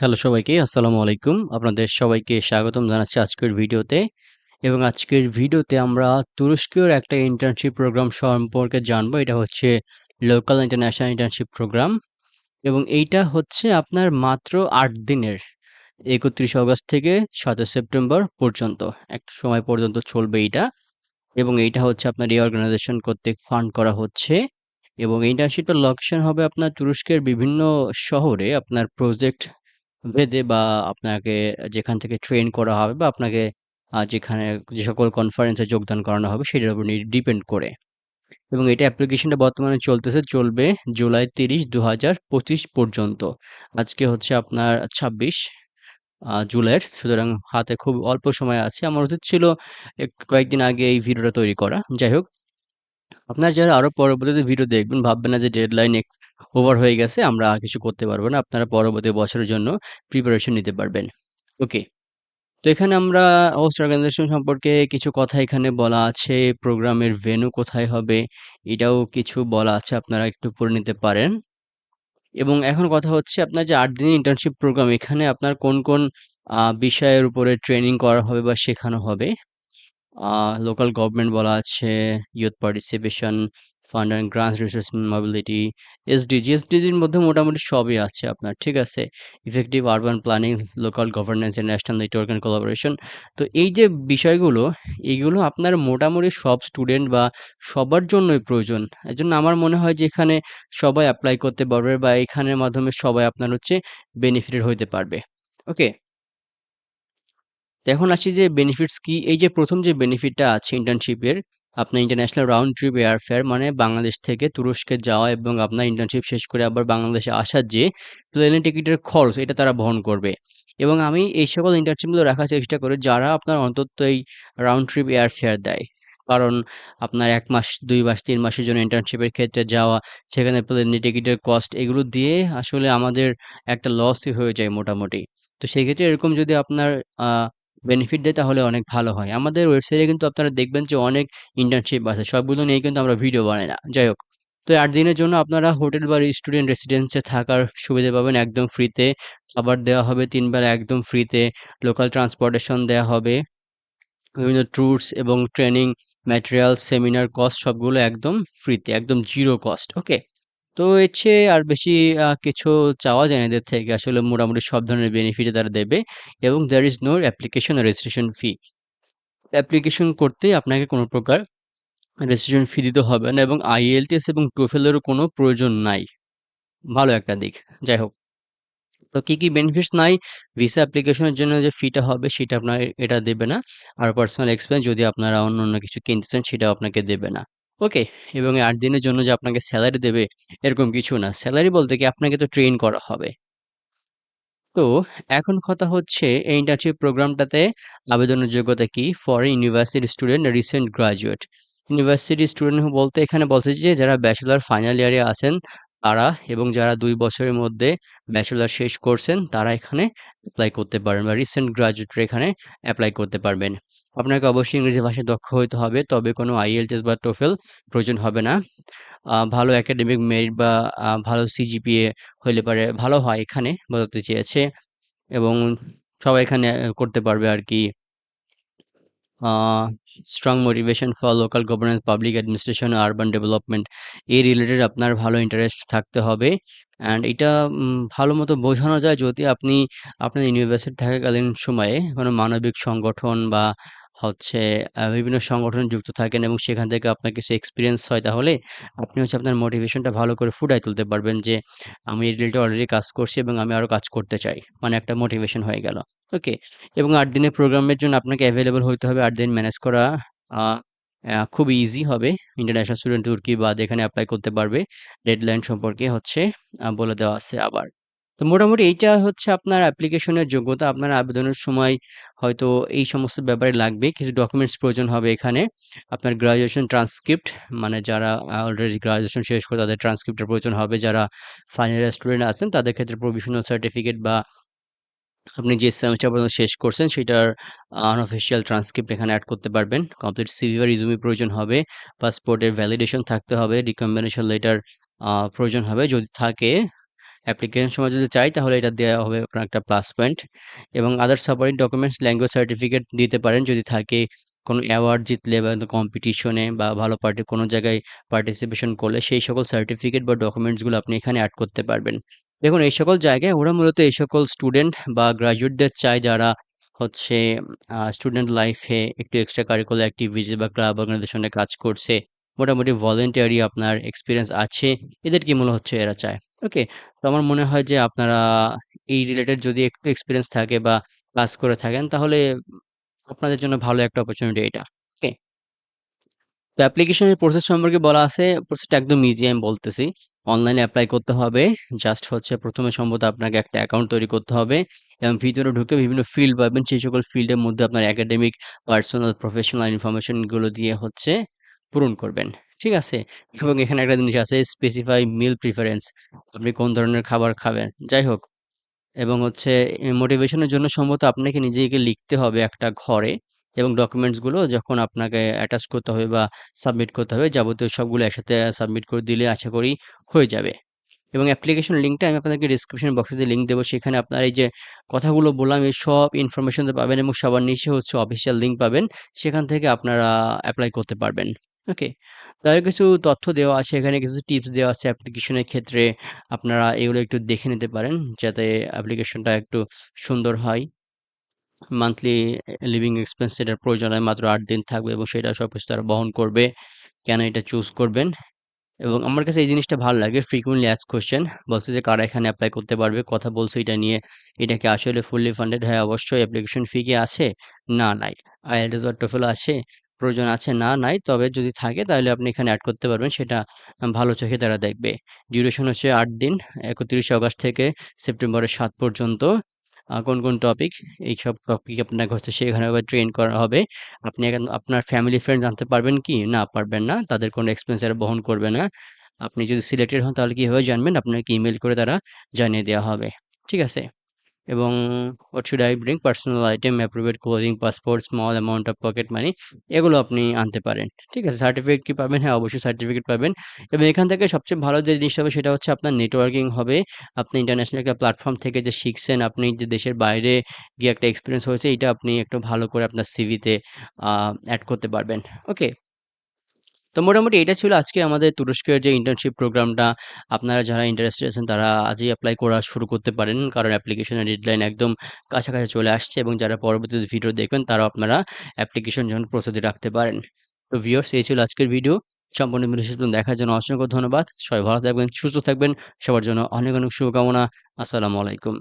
Hello সবাইকে, আসসালামু আলাইকুম। আপনাদের সবাইকে স্বাগতম জানাচ্ছি আজকের ভিডিওতে। এবং আজকের ভিডিওতে আমরা তুরস্কের একটা ইন্টার্নশিপ প্রোগ্রাম সম্পর্কে জানব। এটা হচ্ছে লোকাল ইন্টারন্যাশনাল ইন্টার্নশিপ প্রোগ্রাম এবং এইটা হচ্ছে আপনার মাত্র আট দিনের, একত্রিশ আগস্ট থেকে সাতই সেপ্টেম্বর পর্যন্ত। একটা সময় পর্যন্ত চলবে এইটা। এবং এইটা হচ্ছে আপনার এই অর্গানাইজেশন কর্তৃক ফান্ড করা হচ্ছে। এবং ইন্টার্নশিপের লোকেশন হবে আপনার তুরস্কের বিভিন্ন শহরে। আপনার প্রজেক্ট ভেদে বা আপনাকে যেখান থেকে ট্রেন করা হবে বা আপনাকে যেখানে যে সকল কনফারেন্সে যোগদান করানো হবে সেটার উপর ডিপেন্ড করে। এবং এটা অ্যাপ্লিকেশনটা বর্তমানে চলতেছে, চলবে জুলাই ৩০, ২০২৫ পর্যন্ত। আজকে হচ্ছে আপনার ২৬ আ জুলাইয়ের। সুতরাং হাতে খুব অল্প সময় আছে। আমার উচিত ছিল এক কয়েকদিন আগে এই ভিডিওটা তৈরি করা। যাই হোক আপনারা যারা আরও পরবর্তীতে ভিডিও দেখবেন ভাববেন না যে ডেডলাইন ওভার হয়ে গেছে, আমরা আর কিছু করতে পারব না। আপনারা পরবর্তী বছরের জন্য প্রিপারেশন নিতে পারবেন। ওকে। তো এখানে আমরা হোস্ট অর্গানাইজেশন সম্পর্কে কিছু কথা এখানে বলা আছে। প্রোগ্রামের ভেন্যু কোথায় হবে এটাও কিছু বলা আছে। আপনারা একটু পড়ে নিতে পারেন। এবং এখন কথা হচ্ছে আপনার যে আট দিনের ইন্টার্নশিপ প্রোগ্রাম এখানে আপনার কোন, কোন বিষয়ের উপরে ট্রেনিং করা হবে বা শেখানো হবে। লোকাল গভর্নমেন্ট বলা আছে, youth participation, fund and grants resource mobility, SDG. এসডিজির মধ্যে মোটামুটি সবই আছে আপনার। ঠিক আছে? Effective urban planning, local governance and national network and collaboration. তো এই যে বিষয়গুলো, এইগুলো আপনার মোটামুটি সব স্টুডেন্ট বা সবার জন্যই প্রয়োজন। এর জন্য আমার মনে হয় যে এখানে সবাই অ্যাপ্লাই করতে পারবে বা এখানের মাধ্যমে সবাই আপনার হচ্ছে বেনিফিটেড হইতে পারবে। ওকে? এখন আসি যে বেনিফিটস কি? এই যে প্রথম যে বেনিফিটটা আছে ইন্টার্নশিপের, আপনার ইন্টারন্যাশনাল রাউন্ড ট্রিপ এয়ারফেয়ার মানে বাংলাদেশ থেকে তুরস্কে যাওয়া এবং আপনার ইন্টার্নশিপ শেষ করে আবার বাংলাদেশে আসার যে প্লেনের টিকিটের খরচ এটা তারা বহন করবে। এবং আমি এই সকল ইন্টার্নশিপগুলো রাখার চেষ্টা করি যারা আপনার অন্তত এই রাউন্ড ট্রিপ এয়ারফেয়ার দেয়। কারণ আপনার এক মাস, দুই মাস, তিন মাসের জন্য ইন্টার্নশিপের ক্ষেত্রে যাওয়া, সেখানে প্লেনের টিকিটের কস্ট এগুলো দিয়ে আসলে আমাদের একটা লসই হয়ে যায় মোটামুটি। তো সেক্ষেত্রে এরকম যদি আপনার বেনিফিট দেয় তাহলে অনেক ভালো হয়। আমাদের ওয়েবসাইটে কিন্তু আপনারা দেখবেন যে অনেক ইন্টার্নশিপ আছে। সবগুলো নিয়ে কিন্তু আমরা ভিডিও বানাই না। যাই হোক। তো ৮ দিনের জন্য আপনারা হোটেল বা স্টুডেন্ট রেসিডেন্সে থাকার সুবিধা পাবেন একদম ফ্রিতে। খাবার দেওয়া হবে ৩ বেলা একদম ফ্রিতে। লোকাল ট্রান্সপোর্টেশন দেয়া হবে। বিভিন্ন ট্যুরস এবং ট্রেনিং, ম্যাটেরিয়ালস, সেমিনার কস্ট সবগুলো একদম ফ্রিতে, একদম জিরো কস্ট। ওকে? তো এর চেয়ে আর বেশি কিছু চাওয়া যায় না এদের থেকে। আসলে মোটামুটি সব ধরনের বেনিফিটই তারা দেবে এবং there is no application or registration fee application করতেই আপনাকে কোনো প্রকার রেজিস্ট্রেশন ফি দিতে হবে না এবং IELTS এবং এরও কোনো প্রয়োজন নাই। ভালো একটা দিক। যাই হোক। তো কি, কি বেনিফিটস নাই? ভিসা অ্যাপ্লিকেশনের জন্য যে ফিটা হবে সেটা আপনার এটা দেবে না। আর পার্সোনাল এক্সপেন্স যদি আপনারা অন্য, অন্য কিছু কিনতে চান সেটাও আপনাকে দেবে না। ওকে? এবং আট দিনের জন্য যে আপনাকে স্যালারি দেবে, এরকম কিছু না। স্যালারি বলতে কি আপনাকে তো ট্রেন করা হবে। তো, এখন কথা হচ্ছে এই ইন্টার্নশিপ প্রোগ্রামটাতে আবেদনের যোগ্যতা কি? For university student recent graduate university student বলতে এখানে বলছে যে, যারা ব্যাচেলার ফাইনাল ইয়ারে আছেন তারা এবং যারা দুই বছরের মধ্যে ব্যাচেলর শেষ করছেন, তারা এখানে অ্যাপ্লাই করতে পারেন বা রিসেন্ট গ্র্যাজুয়েটরা এখানে অ্যাপ্লাই করতে পারবেন। আপনাকে অবশ্যই ইংরেজি ভাষায় দক্ষ হইতে হবে। তবে কোনো IELTS বা টোফেল প্রয়োজন হবে না। ভালো একাডেমিক মেরিট বা ভালো সিজিপিএ হইলে পারে, ভালো হয় এখানে বোঝাতে চেয়েছে এবং সবাই এখানে করতে পারবে আরকি। A strong motivation for local governance, public administration, urban development এই রিলেটেড আপনার ভালো ইন্টারেস্ট থাকতে হবে। অ্যান্ড এটা ভালো মতো বোঝানো যায় যদি আপনি আপনার ইউনিভার্সিটি থাকাকালীন সময়ে কোনো মানবিক সংগঠন বা হচ্ছে বিভিন্ন সংগঠনে যুক্ত থাকেন এবং সেখান থেকে আপনার কিছু এক্সপেরিয়েন্স হয়, তাহলে আপনি হচ্ছে আপনার মোটিভেশনটা ভালো করে ফুটায় তুলতে পারবেন যে, আমি এই রিলেটেড অলরেডি কাজ করছি এবং আমি আরও কাজ করতে চাই। মানে একটা মোটিভেশন হয়ে গেল। ওকে? এবং আট দিনের প্রোগ্রামের জন্য আপনাকে এভেইলেবল হইতে হবে, আট দিন ম্যানেজ করা খুবই ইজি হবে। ইন্টারন্যাশনাল স্টুডেন্ট তুর্কি বাদ এখানে অ্যাপ্লাই করতে পারবে। ডেডলাইন সম্পর্কে হচ্ছে বলে দেওয়া আছে আবার। তো মোটামুটি এইটা হচ্ছে আপনার অ্যাপ্লিকেশনের যোগ্যতা। আপনার আবেদনের সময় হয়তো এই সমস্ত ব্যাপারে লাগবে। কিছু ডকুমেন্টস প্রয়োজন হবে এখানে। আপনার গ্র্যাজুয়েশন ট্রান্সক্রিপ্ট মানে যারা অলরেডি গ্রাজুয়েশন শেষ করে তাদের ট্রান্সক্রিপ্টের প্রয়োজন হবে। যারা ফাইনাল স্টুডেন্ট আছেন, তাদের ক্ষেত্রে প্রভিশনাল সার্টিফিকেট বা আপনি যে সেমেস্টার পর্যন্ত শেষ করছেন, সেটার আনঅফিসিয়াল ট্রান্সক্রিপ্ট এখানে অ্যাড করতে পারবেন। কমপ্লিট সিভি বা রিজুমি প্রয়োজন হবে। পাসপোর্টের ভ্যালিডেশন থাকতে হবে। রিকমেন্ডেশন লেটার প্রয়োজন হবে। যদি থাকে অ্যাপ্লিকেশন সময় যদি চাই, তাহলে এটা দেওয়া হবে আপনার একটা প্লাস পয়েন্ট এবং other supporting documents language certificate দিতে পারেন যদি থাকে কোনো অ্যাওয়ার্ড জিতলে বা কম্পিটিশনে বা ভালো পার্টি কোনো জায়গায় পার্টিসিপেশন করলে সেই সকল সার্টিফিকেট বা ডকুমেন্টসগুলো আপনি এখানে অ্যাড করতে পারবেন। দেখুন, এই সকল জায়গায় ওরা মূলত এই সকল স্টুডেন্ট বা গ্রাজুয়েটদের চায় যারা হচ্ছে স্টুডেন্ট লাইফে একটু এক্সট্রা কারিকুলার অ্যাক্টিভিটিস বা ক্লাব অর্গানাইজেশনে কাজ করছে। মোটামুটি ভলেন্টিয়ারি আপনার এক্সপিরিয়েন্স আছে। এদেরকে মূলত হচ্ছে এরা চায়? ওকে তো আমার মনে হয় যে আপনারা এই রিলেটেড যদি একটু এক্সপিরিয়েন্স থাকে বা কাজ করে থাকেন, তাহলে আপনাদের জন্য ভালো একটা অপরচুনিটি এটা। ওকে তো অ্যাপ্লিকেশনের প্রসেস সম্পর্কে বলা আছে। প্রসেসটা একদম ইজি আমি বলতেছি। অনলাইনে অ্যাপ্লাই করতে হবে। জাস্ট হচ্ছে প্রথমে সম্ভবত আপনাকে একটা অ্যাকাউন্ট তৈরি করতে হবে এবং ভিতরে ঢুকে বিভিন্ন ফিল্ড পাবেন। সেই সকল ফিল্ডের মধ্যে আপনার একাডেমিক পার্সোনাল প্রফেশনাল ইনফরমেশনগুলো দিয়ে হচ্ছে পূরণ করবেন ঠিক আছে? এবং এখানে একটা জিনিস আছে স্পেসিফাই মিল প্রিফারেন্স আপনি কোন ধরনের খাবার খাবেন যাই হোক। এবং হচ্ছে মোটিভেশনের জন্য সম্ভবত আপনাকে নিজেকে লিখতে হবে একটা ঘরে এবং ডকুমেন্টসগুলো যখন আপনাকে অ্যাটাচ করতে হবে বা সাবমিট করতে হবে যাবতীয় সবগুলো একসাথে সাবমিট করে দিলে আশা করি হয়ে যাবে। এবং অ্যাপ্লিকেশন লিঙ্কটা আমি আপনাদেরকে ডিসক্রিপশন বক্সে যে লিঙ্ক দেবো সেখানে আপনার এই যে কথাগুলো বললাম এই সব ইনফরমেশন পাবেন এবং সবার নিচে হচ্ছে অফিসিয়াল লিঙ্ক পাবেন সেখান থেকে আপনারা অ্যাপ্লাই করতে পারবেন। ওকে। তাদের কিছু তথ্য দেওয়া আছে এখানে, কিছু টিপস দেওয়া আছে অ্যাপ্লিকেশনের ক্ষেত্রে। আপনারা এগুলো একটু দেখে নিতে পারেন যাতে অ্যাপ্লিকেশনটা একটু সুন্দর হয়। মান্থলি লিভিং এক্সপেন্স এটার প্রয়োজন হয়, মাত্র আট দিন থাকবে এবং সেটা সব কিছু তারা বহন করবে, কেন এটা চুজ করবেন। এবং আমার কাছে এই জিনিসটা ভালো লাগে ফ্রিকুয়েন্টলি অ্যাস কোশ্চেন বলছে যে কারা এখানে অ্যাপ্লাই করতে পারবে, কথা বলছে এটা নিয়ে, এটা কি আসলে ফুললি ফান্ডেড হ্যাঁ অবশ্যই অ্যাপ্লিকেশন ফি কি আছে? না, নাই। আইএলটিএস আর টোফেল আছে প্রয়োজন আছে না, নাই। তবে যদি থাকে তাহলে আপনি এখানে অ্যাড করতে পারবেন, সেটা ভালো চোখে তারা দেখবে। ডিউরেশন হচ্ছে আট দিন, একত্রিশে আগস্ট থেকে সেপ্টেম্বরের সাত পর্যন্ত। কোন কোন টপিক এইসব টপিক আপনাকে হচ্ছে সেখানে ট্রেন করা হবে। আপনি এখন আপনার ফ্যামিলি ফ্রেন্ড জানতে পারবেন কি? না, পারবেন না। তাদের কোনো এক্সপেন্স এরা বহন করবে না। আপনি যদি সিলেক্টেড হন তাহলে কীভাবে জানবেন? আপনাকে ইমেল করে তারা জানিয়ে দেওয়া হবে। ঠিক আছে? এবং what should I bring personal item approved clothing passport small amount of pocket money এগুলো আপনি আনতে পারেন। ঠিক আছে? সার্টিফিকেট কি পাবেন? হ্যাঁ অবশ্যই সার্টিফিকেট পাবেন। এবং এখান থেকে সবচেয়ে ভালো যে জিনিসটা হবে, সেটা হচ্ছে আপনার নেটওয়ার্কিং হবে। আপনি ইন্টারন্যাশনাল একটা প্ল্যাটফর্ম থেকে যে শিখছেন, আপনি যে দেশের বাইরে গিয়ে একটা এক্সপিরিয়েন্স হয়েছে, এটা আপনি একটু ভালো করে আপনার সিভিতে অ্যাড করতে পারবেন। ওকে তো মোটামুটি এটা ছিল আজকে আমাদের তুরস্কের যে ইন্টার্নশিপ প্রোগ্রামটা আপনারা যারা ইন্টারেস্টেড আছেন, তারা আজই অ্যাপ্লাই করা শুরু করতে পারেন, কারণ অ্যাপ্লিকেশনের ডেডলাইন একদম কাছাকাছি চলে আসছে এবং যারা পরবর্তীতে ভিডিও দেখবেন, তারাও আপনারা অ্যাপ্লিকেশন যখন প্রস্তুতি রাখতে পারেন। তো ভিওর্স এই ছিল আজকের ভিডিও সম্পূর্ণ ভিডিও দেখার জন্য অসংখ্য ধন্যবাদ। সবাই ভালো থাকবেন, সুস্থ থাকবেন। সবার জন্য অনেক অনেক শুভকামনা। আসসালামু আলাইকুম।